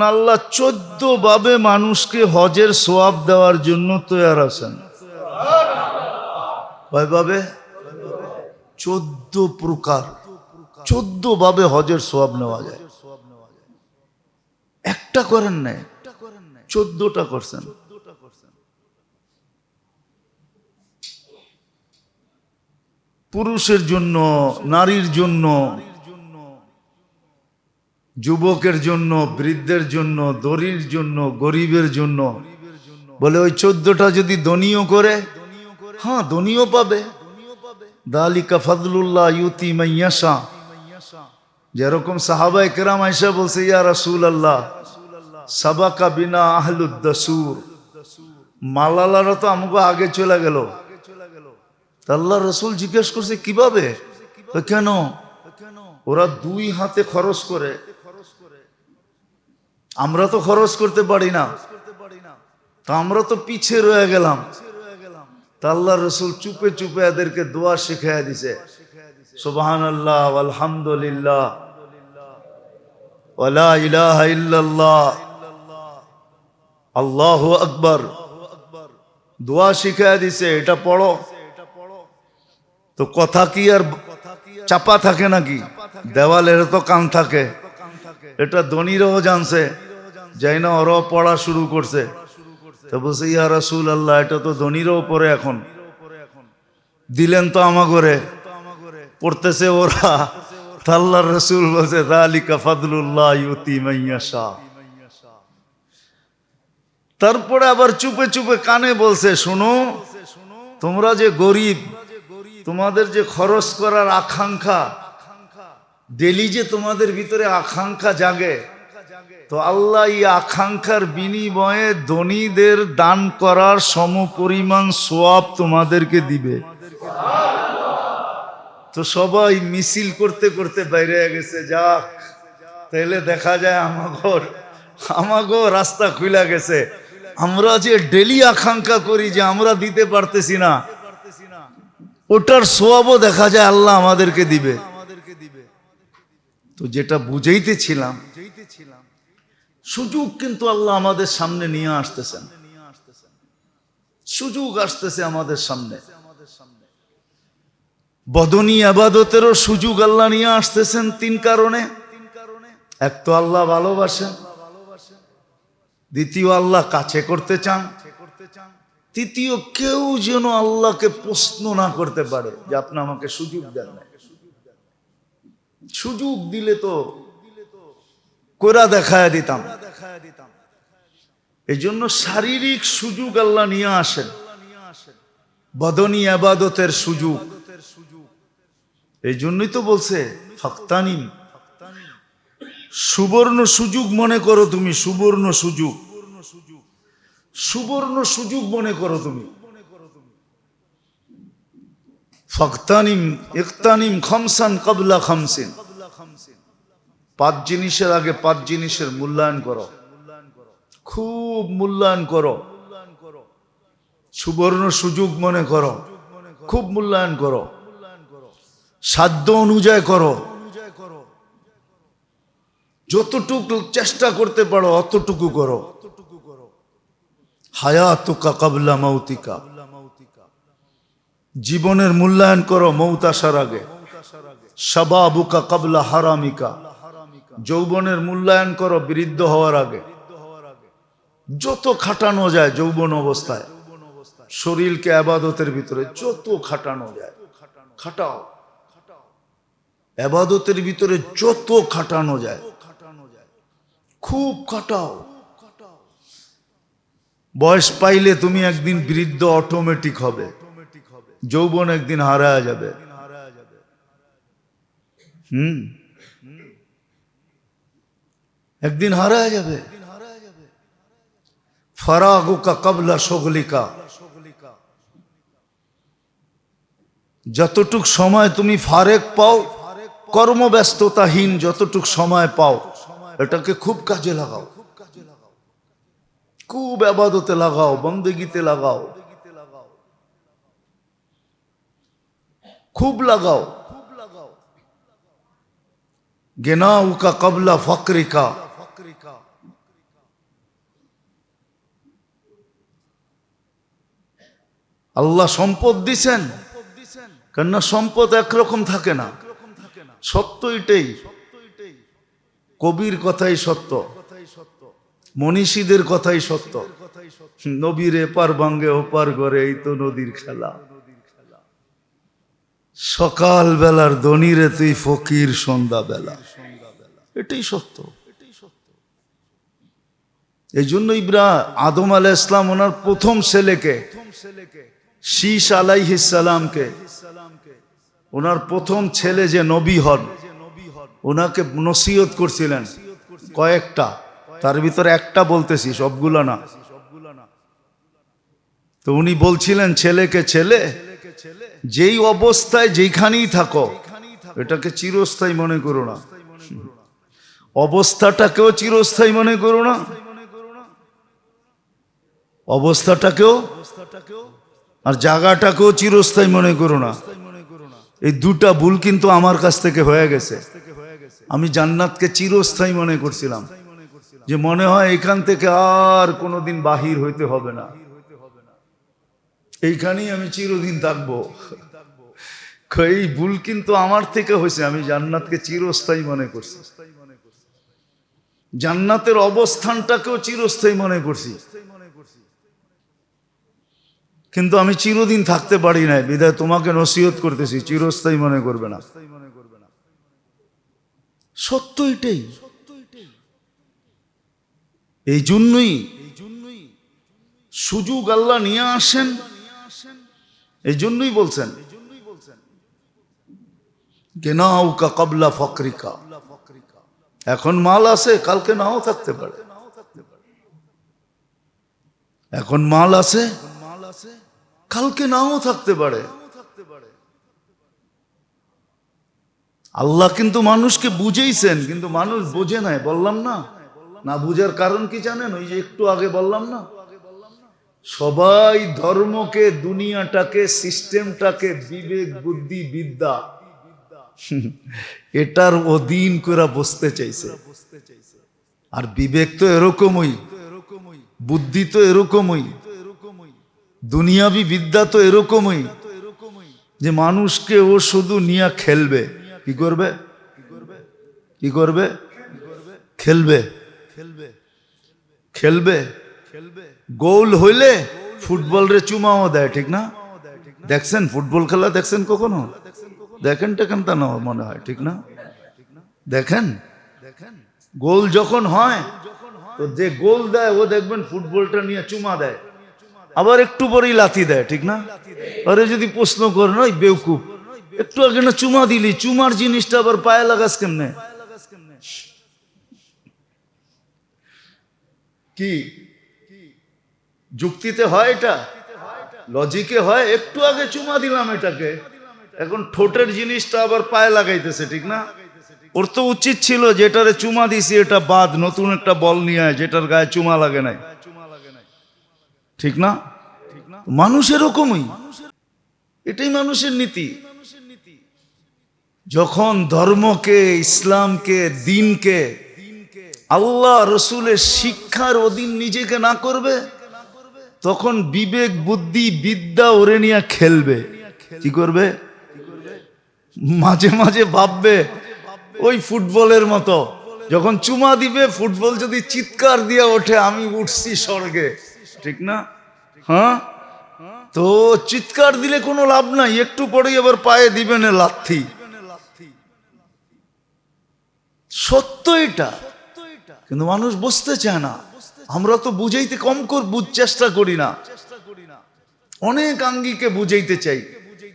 আল্লাহ চোদ্দ ভাবে মানুষকে হজের সোয়াব দেওয়ার জন্য তৈয়ার আছেন। কয়ভাবে? চোদ্দ প্রকার। চোদ্দ ভাবে হজের সোয়াব নেওয়া যায়। একটা করেন নাই, চোদ্দটা করছেন। পুরুষের জন্য, নারীর জন্য যুবকের জন্য, বৃদ্ধের জন্য, দরির জন্য, গরিবের জন্য। বলে ওই চোদ্দটা যদি দনীয় করে হ্যাঁ দনীয় পাবে। দালিকা ফজলুল্লাহ ইউতি মাইয়াসা যেরকম সাহাবাই কেরাম আইসা বলছে, ইয়া রাসূল আল্লাহ সাবাকা বিনা আহলুদ্দাসুর মালালারা তো আমাকে আগে চলে গেল। আল্লাহ রসুল জিজ্ঞেস করছে, কীভাবে? কেন? ওরা দুই হাতে খরচ করে। আমরা তো খরচ করতে পারি না। তা আমরা তো পিছে রয়ে গেলাম। তা আল্লাহ রসুল চুপে চুপে এদেরকে দোয়া শিখাইয়া দিছে। সুবাহান আল্লাহ আলহামদুলিল্লাহ ওয়ালা ইলাহা ইল্লাল্লাহ। আল্লাহ আকবার। দোয়া শিখাইয়া দিছে, এটা পড়ো। তো কথা কি আর চাপা থাকে নাকি? দেওয়ালের তো কান থাকে। এটা ধনীরাও জানছে যাই না ওরাও পড়া শুরু করছে। তো বলছে, ইয়া রাসুল আল্লাহ এটা তো ধনীরাও পড়ে এখন। দিলেন তো আমাগরে। পড়তেছে ওরা। আল্লাহর রসুল বলছে দালিকা ফাদলুল্লাহ ইউতি মাইয়াশা তারপরে আবার চুপে চুপে কানে বলছে, শোনো, তোমরা যে গরিব, তোমাদের যে খরচ করার আকাঙ্ক্ষা ডেলি যে তোমাদের ভিতরে আকাঙ্ক্ষা জাগে, তো আল্লাহ এই আকাঙ্ক্ষার বিনিময়ে ধনীদের দান করার সম পরিমাণ সোয়াব তোমাদেরকে দিবে। তো সবাই মিছিল করতে করতে বাইরে গেছে, যাক তাহলে দেখা যায় আমাগর, আমাগো রাস্তা খুলে গেছে। আমরা যে ডেলি আকাঙ্ক্ষা করি যে আমরা দিতে পারতেছি না, ওটার সোয়াবও দেখা যায় আল্লাহ আমাদেরকে দিবে। তো যেটা বুঝাইতেছিলাম, সুযোগ কিন্তু আল্লাহ আমাদের সামনে নিয়ে আসতেছেন। সুযোগ আসতেছে আমাদের সামনে। বদনী আবাদতেরও সুযোগ আল্লাহ নিয়ে আসতেছেন তিন কারণে। এক তো আল্লাহ ভালোবাসেন, দ্বিতীয় আল্লাহ কাছে করতে চান, তৃতীয় কেউ যেন আল্লাহকে প্রশ্ন না করতে পারে যে আপনি আমাকে সুযোগ দেন না সুযোগ দিলে তো কোরা দেখায় দিতাম। এই জন্য শারীরিক সুযোগ আল্লাহ নিয়ে আসেন। বদনী আবাদতের সুযোগ। এই জন্যই তো বলছে ফাক্তানিম সুবর্ণ সুযোগ মনে করো তুমি, সুবর্ণ সুযোগ। সুবর্ণ সুযোগ মনে করো তুমি। ফক্তানিম ইকতানিম খামসান কবলা খামসিন। পাঁচ জিনিসের আগে পাঁচ জিনিসের মূল্যায়ন করো। খুব মূল্যায়ন করো। সুবর্ণ সুযোগ মনে করো। খুব মূল্যায়ন করো। সাধ্য অনুযায়ী করো। যতটুকু চেষ্টা করতে পারো, অতটুকু করো। হায়াতুকা কাবলা মৌতিকা জীবনের মূল্যায়ন করো মৌত আসার আগে। সবাবুকা কাবলা হারামিকা। যৌবনের মূল্যায়ন করো বৃদ্ধ হওয়ার আগে। যত খাটানো যায় যৌবন অবস্থায়। শরীরকে আবাদতের ভিতরে যত খাটানো যায়। খাটাও। আবাদতের ভিতরে যত খাটানো যায়। খুব খাটাও। বয়স পাইলে তুমি একদিন বৃদ্ধ অটোমেটিক হবে। যৌবন একদিন হারায় যাবে। হুম? একদিন হারায় যাবে। ফরাগুকা কবলা সগলিকা যতটুক সময় তুমি ফারেক পাও, কর্মব্যস্ততাহীন যতটুক সময় পাও, এটাকে খুব কাজে লাগাও। খুব আবাদতে লাগাও, বন্দেগিতে লাগাও। খুব লাগাও। গেনাউকা কবলা ফকরিকা। আল্লাহ সম্পদ দিছেন, কেননা সম্পদ একরকম থাকে না। সত্য এটাই। কবির কথাই সত্য, মনীষীদের কথাই সত্য। নবীর এপার বাঙ্গে ওপার করে এই তো নদীর খেলা। সকাল বেলার দনিরে তুই ফকির সন্ধ্যা বেলা এটাই সত্য। এই জন্য ইব্রা আদম আলাহ ইসলাম ওনার প্রথম ছেলেকে শীষ আলাইহিসালামকে ওনার প্রথম ছেলে যে নবী হন, ওনাকে নসিহত করছিলেন কয়েকটা। তার ভিতরে একটা বলতেছি, সবগুলো না। তো উনি বলছিলেন, ছেলেকে ছেলে যেই অবস্থায় যেখানেই থাকো, এটাকে চিরস্থায়ী মনে করো না। অবস্থাটাকেও চিরস্থায়ী মনে করো না। অবস্থাটাকেও আর জায়গাটাকেও চিরস্থায়ী মনে করো না। এই দুটা ভুল কিন্তু আমার কাছ থেকে হয়ে গেছে। আমি জান্নাতকে চিরস্থায়ী মনে করছিলাম। যে মনে হয় এখান থেকে আর কোনোদিন বাহির হইতে হবে না। এইখানেই আমি চিরদিন থাকব। এই ভুল কিন্তু আমার থেকে হয়েছে, আমি জান্নাতকে চিরস্থায়ী মনে করছি। জান্নাতের অবস্থানটাকেও চিরস্থায়ী মনে করছি। কিন্তু আমি চিরদিন থাকতে পারি নাই বিদায় তোমাকে নসিহত করতেছি, চিরস্থায়ী মনে করবে না। সত্য এটাই। এই জন্যই সুযোগ আল্লাহ নিয়ে আসেন। এই জন্যই বলছেন এখন মাল আছে, কালকে নাও থাকতে পারে। এখন মাল আছে, কালকে নাও থাকতে পারে। আল্লাহ কিন্তু মানুষকে বুঝেইছেন, কিন্তু মানুষ বোঝে নাই, বললাম না? না বুঝার কারণ কি জানেন? ওই যে একটু আগে বললাম না? সবাই ধর্মকে, দুনিয়াটাকে, সিস্টেমটাকে, বিবেক, বুদ্ধি, বিদ্যা। এটার অধীন করে বসতে চাইছে। আর বিবেক তো এরকমই, বুদ্ধি তো এরকমই, দুনিয়াবি বিদ্যা তো এরকমই, যে মানুষকে ও শুধু নিয়ে খেলবে। কি করবে? কি করবে? খেলবে। খেলবে। খেলবে গোল হইলে ফুটবল রে চুমাও দেয়, ঠিক না? দেখছেন, ফুটবল খেলা দেখছেন কখনো? দেখেন টেকেন তা না মনে হয়, ঠিক না? দেখেন? গোল যখন হয়, তো যে গোল দেয়, ও দেখবেন ফুটবলটা নিয়ে চুমা দেয়। আবার একটু পরেই লাথি দেয়, ঠিক না? আরে যদি প্রশ্ন করে নয় বেউকুপ একটু আগে না চুমা দিলি, চুমার জিনিসটা আবার পায়ে লাগাস কেমনে? কি? যুক্তিতে হয় এটা? লজিকে হয়? একটু আগে চুমা দিলাম এটাকে। এখন ঠোঁটের জিনিসটা আবার পায়ে লাগাইতেছে, ঠিক না? ওর তো উচিত ছিল যেটারে চুমা দিছি, এটা বাদ, নতুন একটা বল নিয়ে আয়, যেটার গায়ে চুমা লাগে নাই। ঠিক না? মানুষ এরকমই। এটাই মানুষের নীতি। যখন ধর্মকে, ইসলামকে, দিনকে, আল্লাহ রসুলের শিক্ষার অধীন নিজেকে না করবে তখন বিবেক, বুদ্ধি, বিদ্যা ওরে নিয়ে খেলবে। কি করবে? মাঝে মাঝে ভাববে, ওই ফুটবলের মতো। যখন চুমা দিবে, ফুটবল যদি চিৎকার দিয়ে ওঠে, আমি উঠছি স্বর্গে। ঠিক না? হ্যাঁ? তো চিৎকার দিলে কোনো লাভ নাই, একটু পরেই আবার পায়ে দিবেন লাথি। সত্য এটা। কিন্তু মানুষ বুঝতে চায় না। আমরা তো বুঝাইতে কম কর, বুঝ চেষ্টা করি না। অনেক আঙ্গিকে বুঝাইতে চাই।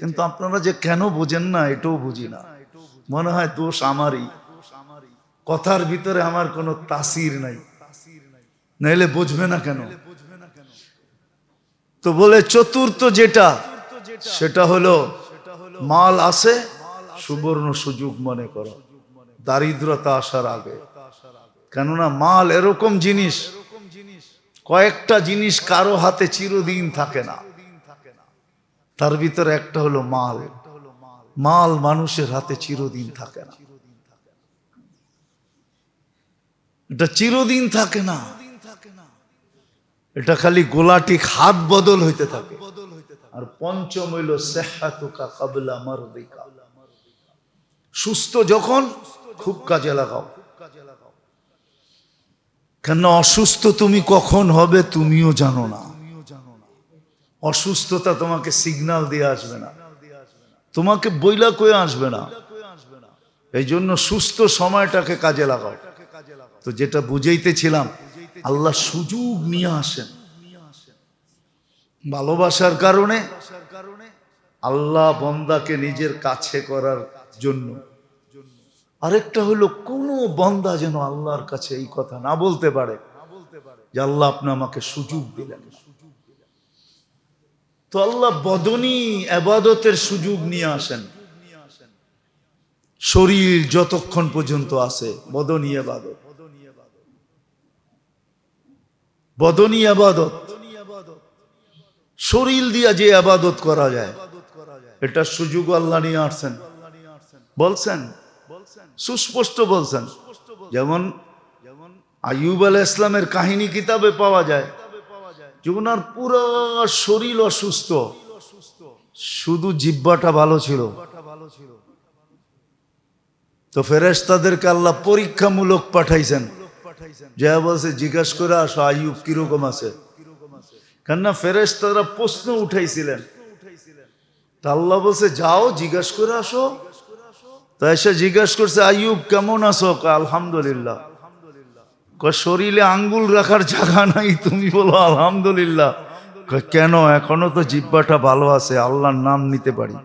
কিন্তু আপনারা যে কেন বোঝেন না, এটাও বুঝি না। মনে হয় দোষ আমারই। কথার ভিতরে আমার কোনো তাসির নাই। নাইলে বুঝবে না কেন? তো বলে চতুর্থ যেটা, সেটা হলো মাল আসে সুবর্ণ সুযোগ মনে করো। দারিদ্রতা আসার আগে। কেননা মাল এরকম জিনিস কয়েকটা জিনিস কারও হাতে চিরদিন থাকে না। তার ভিতরে একটা হলো মাল। মাল মানুষের হাতে চিরদিন থাকে না। এটা চিরদিন থাকে না। এটা খালি গোলাটি হাত বদল হইতে থাকে। আর পঞ্চম হইল, সেহাতুকা কাবলা মারদিকা। সুস্থ যখন, খুব কাজে লাগাও। কেন অসুস্থ তুমি কখন হবে তুমিও জানো না। অসুস্থতা তোমাকে সিগন্যাল দিয়ে আসবে না। তোমাকে বইলা কয়ে আসবে না। এই জন্য সুস্থ সময়টাকে কাজে লাগাও। তো যেটা বুঝাইতেছিলাম, আল্লাহ সুযোগ নিয়ে আসেন। ভালোবাসার কারণে আল্লাহ বন্দাকে নিজের কাছে করার জন্য। আরেকটা হলো, কোনো বন্দা যেন আল্লাহর কাছে এই কথা না বলতে পারে যে আল্লাহ আপনি আমাকে সুযোগ দিলেন। তো আল্লাহ বদনী আবাদতের সুযোগ নিয়ে আসেন। শরীর যতক্ষণ পর্যন্ত আছে, বদনী আবাদত। বদনী আবাদত। শরীর দিয়া যে আবাদত করা যায়, এটা সুযোগ আল্লাহ নিয়ে আসছেন। বলছেন সুস্পষ্ট বলছেন। যেমন আইয়ুব আল ইসলামের কাহিনী কিতাবে পাওয়া যায় যখন আর পুরো শরীর অসুস্থ। শুধু জিব্বাটা ভালো ছিল। তো ফেরেশতাদেরকে আল্লাহ পরীক্ষামূলক পাঠাইছেন। যা বলছে, জিজ্ঞাসা করে আসো, আইয়ুব কীরকম আছে? কেননা ফেরেশতারা প্রশ্ন উঠাইছিলেন। তা আল্লাহ বলছে, যাও, জিজ্ঞাসা করে আসো তো এসে জিজ্ঞাসা করছে, আইয়ুব, কেমন আছো? আলহামদুলিল্লাহ। শরীরে আঙ্গুল রাখার জায়গা নাই, তুমি বলো, আলহামদুলিল্লাহ। কেন? এখনও তো জিব্বাটা ভালো আছে, আল্লাহর নাম নিতে পারি।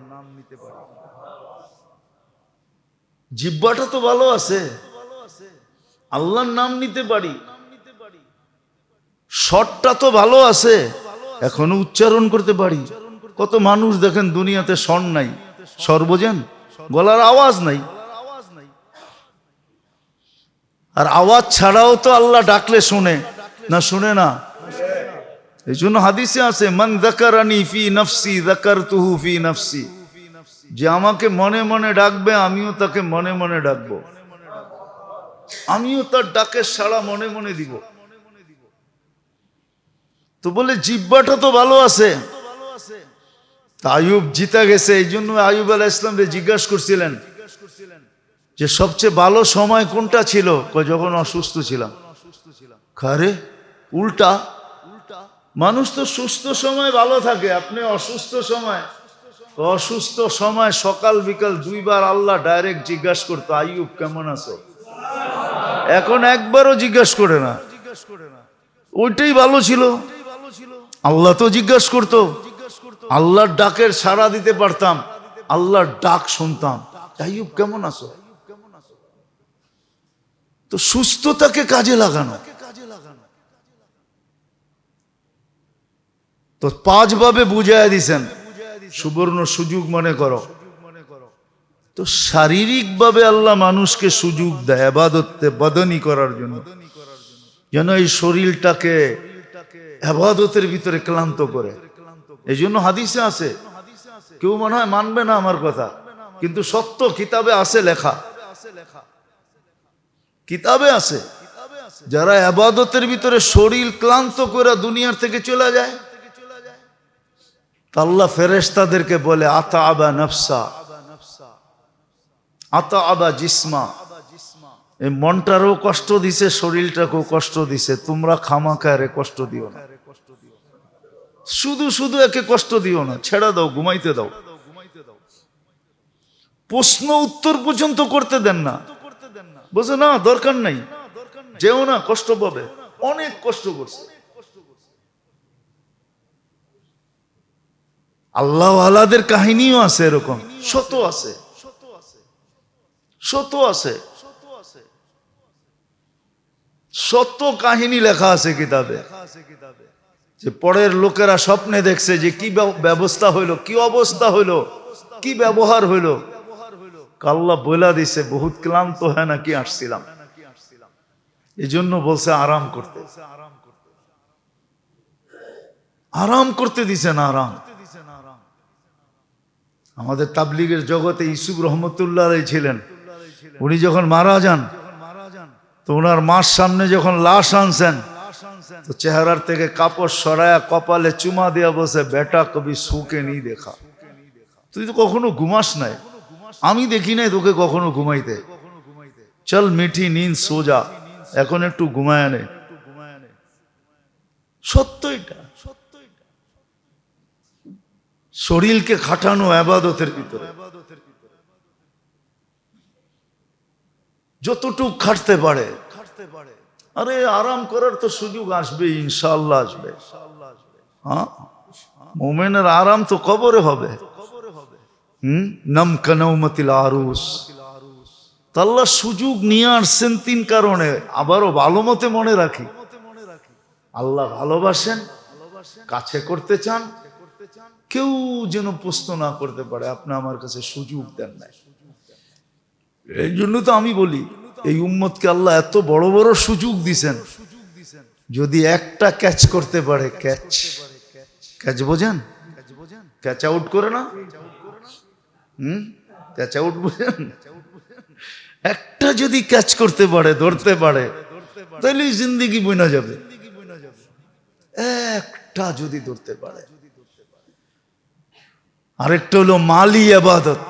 জিব্বাটা তো ভালো আছে, আল্লাহর নাম নিতে পারি। শটটা তো ভালো আছে, এখনও উচ্চারণ করতে পারি। কত মানুষ দেখেন দুনিয়াতে স্বর নাই, সর্বজেন গলার আওয়াজ নাই। আর আওয়াজ ছাড়াও তো আল্লাহ ডাকলে শুনে। না শুনে না? এই জন্য হাদিসে আছে, মান দাকারানি ফি নফসি দাকার তুহু ফি নফসি। যে আমাকে মনে মনে ডাকবে, আমিও তাকে মনে মনে ডাকবো। আমিও তার ডাকের সাড়া মনে মনে দিব। তো বলে জিব্বাটা তো ভালো আছে। আয়ুব জিতা গেছে, এই জন্য আয়ুব আলাহ ইসলামকে জিজ্ঞাসা করছিলেন যে সবচেয়ে ভালো সময় কোনটা ছিল? যখন অসুস্থ ছিলাম। খারে উল্টা। মানুষ তো সুস্থ সময় ভালো থাকে, আপনি অসুস্থ সময়। অসুস্থ সময় সকাল বিকাল দুইবার আল্লাহ ডাইরেক্ট জিজ্ঞাসা করতো আইয়ুব কেমন আছো? এখন একবারও জিজ্ঞাসা করে না। ওইটাই ভালো ছিল। আল্লাহ তো জিজ্ঞাসা করতো। আল্লাহর ডাকের সাড়া দিতে পারতাম, আল্লাহর ডাক শুনতাম। আইয়ুব, কেমন আছো? তো সুস্থতাকে কাজে লাগানো। তো পাঁচ ভাবে বুঝাই দিছেন, সুবর্ণ সুযোগ মনে করো। তো শারীরিক ভাবে আল্লাহ মানুষকে সুযোগ দেয় আবাদতে বদনি করার জন্য। যেন এই শরীরটাকে আবাদতের ভিতরে ক্লান্ত করে। এই জন্য হাদিসে আছে, কেউ মনে হয় মানবে না আমার কথা, কিন্তু সত্য কিতাবে আছে লেখা। কিতাবে আছে। যারা আবাদতের ভিতরে শরীর ক্লান্ত করে দুনিয়ার থেকে চলে যায় আল্লাহ ফেরেশতাদেরকে বলে আতা আবা নফসা আতা আবা জিসমা। এই মনটারও কষ্ট দিছে, শরীরটাকেও কষ্ট দিছে, তোমরা খামাকারে কষ্ট দিও না। শুধু শুধু একে কষ্ট দিও না, ছেড়া দাও, ঘুমাইতে দাও। প্রশ্ন উত্তর পর্যন্ত করতে দেন না। বলছে, না, দরকার নাই। যেও না, কষ্ট পাবে। অনেক কষ্ট করছে। আল্লাহ আলাদের কাহিনীও আছে এরকম। শত আছে। শত আছে। শত কাহিনী লেখা আছে কিতাবে। যে পরের লোকেরা স্বপ্নে দেখছে যে কি ব্যবস্থা হইল, কি অবস্থা হইল, কি ব্যবহার হইল। কাল্লা বইলা দিছে, বহুত ক্লান্ত হয় নাকি আসছিলাম। এই জন্য বলছে আরাম করতে। আরাম করতে দিছেন আরাম। আমাদের তাবলিগের জগতে ইসুফ রহমতুল্লাহ ছিলেন। উনি যখন মারা যান, তো ওনার মার সামনে যখন লাশ আনছেন তো চেহারার থেকে কাপড় সরায়া কপালে চুমা দেয়া বসে, বেটা, কবি সুকে নি দেখা। তুই তো কখনো ঘুমাস নাই। আমি দেখি নাই তোকে কখনো ঘুমাইতে। চল মিঠি, নিন, সোজা। এখন একটু ঘুমায় নে। সত্য এটা শরীরকে খাটানো আবাদতের ভিতরে। যতটুক খাটতে পারে খাটতে পারে আরে আরাম করার তো সুযোগ আসবে ইনশাল্লাহ আসবে। হ্যাঁ? মোমেনের আরাম তো কবরে হবে। হুম? নম কনৌমতিল আরুস। তাল্লা সুযোগ নিয়ে আসছেন তিন কারণে, আবারও ভালো মতে মনে রাখি। আল্লাহ ভালোবাসেন, কাছে করতে চান, কেউ যেন প্রশ্ন না করতে পারে, আপনি আমার কাছে সুযোগ দেন নাই। এই জন্য তো আমি বলি এই উম্মতকে আল্লাহ এত বড় বড় সুযোগ দিছেন। যদি একটা ক্যাচ করতে পারে ক্যাচ ক্যাচ বোঝেন? ক্যাচ আউট করে না? হুম? ক্যাচ আউট বোঝেন? একটা যদি ক্যাচ করতে পারে, ধরতে পারে তাহলে জিন্দিগি বইনা যাবে। একটা যদি ধরতে পারে। আরেকটা হলো মালি আবাদত।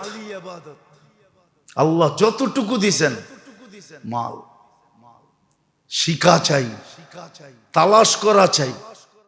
আল্লাহ যতটুকু দিছেন মাল। শিকা চাই তালাশ করা চাই।